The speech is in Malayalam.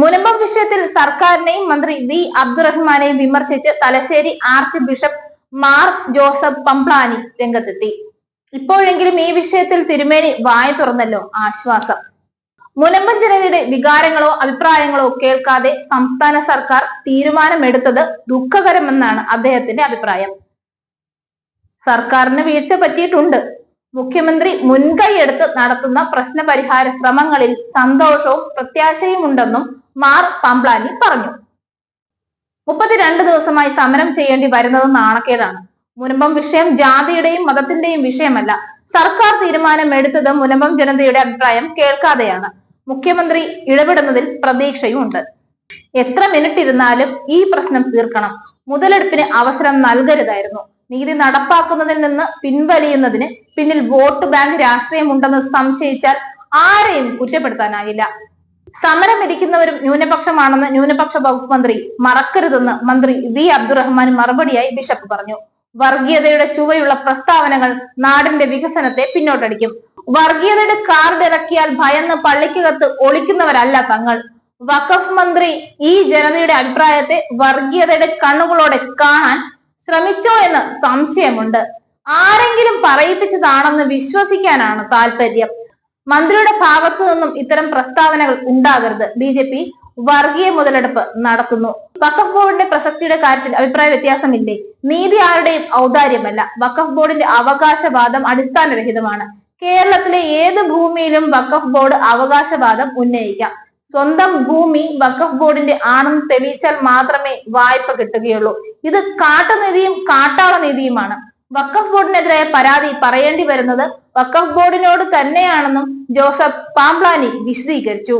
മുനമ്പം വിഷയത്തിൽ സർക്കാരിനെയും മന്ത്രി വി അബ്ദുറഹ്മാനെയും വിമർശിച്ച് Thalassery archbishop Mar Joseph Pamplany രംഗത്തെത്തി. ഇപ്പോഴെങ്കിലും ഈ വിഷയത്തിൽ തിരുമേനി വായ തുറന്നല്ലോ ആശ്വാസം. മുനമ്പം ജനതയുടെ വികാരങ്ങളോ അഭിപ്രായങ്ങളോ കേൾക്കാതെ സംസ്ഥാന സർക്കാർ തീരുമാനമെടുത്തത് ദുഃഖകരമെന്നാണ് അദ്ദേഹത്തിന്റെ അഭിപ്രായം. സർക്കാരിന് വീഴ്ച പറ്റിയിട്ടുണ്ട്. മുഖ്യമന്ത്രി മുൻകൈയെടുത്ത് നടത്തുന്ന പ്രശ്നപരിഹാര ശ്രമങ്ങളിൽ സന്തോഷവും പ്രത്യാശയും ഉണ്ടെന്നും മാർ പംപ്ലാനി പറഞ്ഞു. മുപ്പത്തിരണ്ട് ദിവസമായി സമരം ചെയ്യേണ്ടി വരുന്നത് നാണക്കേടാണ്. മുനമ്പം വിഷയം ജാതിയുടെയും മതത്തിന്റെയും വിഷയമല്ല. സർക്കാർ തീരുമാനം എടുത്തത് മുനമ്പം ജനതയുടെ അഭിപ്രായം കേൾക്കാതെയാണ്. മുഖ്യമന്ത്രി ഇടപെടുന്നതിൽ പ്രതീക്ഷയുമുണ്ട്. എത്ര മിനിറ്റ് ഇരുന്നാലും ഈ പ്രശ്നം തീർക്കണം. മുതലെടുപ്പിന് അവസരം നൽകരുതായിരുന്നു. നീതി നടപ്പാക്കുന്നതിൽ നിന്ന് പിൻവലിയുന്നതിന് പിന്നിൽ വോട്ട് ബാങ്ക് രാഷ്ട്രീയമുണ്ടെന്ന് സംശയിച്ചാൽ ആരെയും കുറ്റപ്പെടുത്താനാകില്ല സമരം ഇരിക്കുന്നവരും ന്യൂനപക്ഷമാണെന്ന് ന്യൂനപക്ഷ വകുപ്പ് മന്ത്രി മറക്കരുതെന്ന് മന്ത്രി വി അബ്ദുറഹ്മാൻ മറുപടിയായി ബിഷപ്പ് പറഞ്ഞു. വർഗീയതയുടെ ചുവയുള്ള പ്രസ്താവനകൾ നാടിന്റെ വികസനത്തെ പിന്നോട്ടടിക്കും. വർഗീയതയുടെ കാർഡ് ഇറക്കിയാൽ ഭയന്ന് പള്ളിക്കകത്ത് ഒളിക്കുന്നവരല്ല തങ്ങൾ. വഖഫ് മന്ത്രി ഈ ജനതയുടെ അഭിപ്രായത്തെ വർഗീയതയുടെ കണ്ണുകളോടെ കാണാൻ ശ്രമിച്ചോ എന്ന് സംശയമുണ്ട്. ആരെങ്കിലും പറയിപ്പിച്ചതാണെന്ന് വിശ്വസിക്കാനാണ് താല്പര്യം. മന്ത്രിയുടെ ഭാഗത്തു നിന്നും ഇത്തരം പ്രസ്താവനകൾ ഉണ്ടാകരുത്. ബി ജെ പി വർഗീയ മുതലെടുപ്പ് നടത്തുന്നു. വഖഫ് ബോർഡിന്റെ പ്രസക്തിയുടെ കാര്യത്തിൽ അഭിപ്രായ വ്യത്യാസമില്ലേ? നീതി ആരുടെയും ഔദാര്യമല്ല. വഖഫ് ബോർഡിന്റെ അവകാശവാദം അടിസ്ഥാനരഹിതമാണ്. കേരളത്തിലെ ഏത് ഭൂമിയിലും വഖഫ് ബോർഡ് അവകാശവാദം ഉന്നയിക്കാം. സ്വന്തം ഭൂമി വഖഫ് ബോർഡിന്റെ ആണെന്ന് തെളിയിച്ചാൽ മാത്രമേ വായ്പ കിട്ടുകയുള്ളൂ. ഇത് കാട്ടുനിധിയും കാട്ടാള നീതിയുമാണ്. വഖഫ് ബോർഡിനെതിരായ പരാതി പറയേണ്ടി വരുന്നത് വക്കഫ് ബോർഡിനോട് തന്നെയാണെന്നും ജോസഫ് പാംപ്ലാനി വിശദീകരിച്ചു.